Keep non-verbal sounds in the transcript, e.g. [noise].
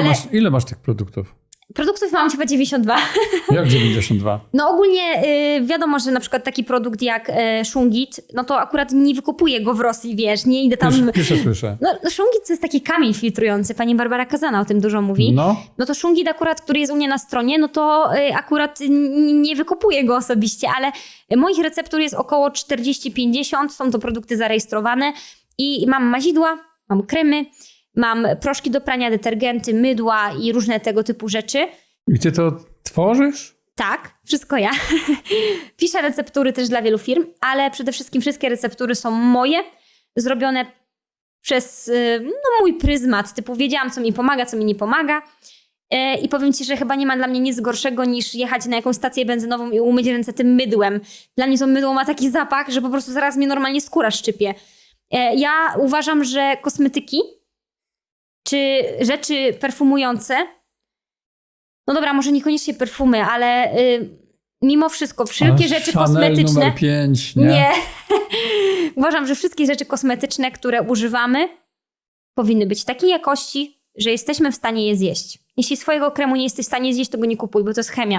Ale- masz, ile masz tych produktów? Produktów mam chyba 92. [laughs] Jak 92? No ogólnie y, wiadomo, że na przykład taki produkt jak y, Shungit, no to akurat nie wykupuję go w Rosji, wiesz, nie idę tam... Pierwsze, pierwsze słyszę. [laughs] No, no Shungit to jest taki kamień filtrujący, pani Barbara Kazana o tym dużo mówi. No, No to Shungit akurat, który jest u mnie na stronie, no to y, akurat nie wykupuję go osobiście, ale moich receptur jest około 40-50, są to produkty zarejestrowane i mam mazidła, mam kremy, mam proszki do prania, detergenty, mydła i różne tego typu rzeczy. i ty to tworzysz? Tak, wszystko ja. [laughs] Piszę receptury też dla wielu firm, ale przede wszystkim wszystkie receptury są moje, zrobione przez y, no, mój pryzmat, typu wiedziałam, co mi pomaga, co mi nie pomaga. E, I powiem Ci, że chyba nie ma dla mnie nic gorszego niż jechać na jakąś stację benzynową i umyć ręce tym mydłem. Dla mnie to mydło ma taki zapach, że po prostu zaraz mnie normalnie skóra szczypie. E, Ja uważam, że kosmetyki czy rzeczy perfumujące no dobra, może niekoniecznie perfumy, ale y, mimo wszystko wszelkie A rzeczy Chanel kosmetyczne. numer 5, nie? nie. [laughs] Uważam, że wszystkie rzeczy kosmetyczne, które używamy, powinny być takiej jakości, że jesteśmy w stanie je zjeść. Jeśli swojego kremu nie jesteś w stanie zjeść, to go nie kupuj, bo to jest chemia.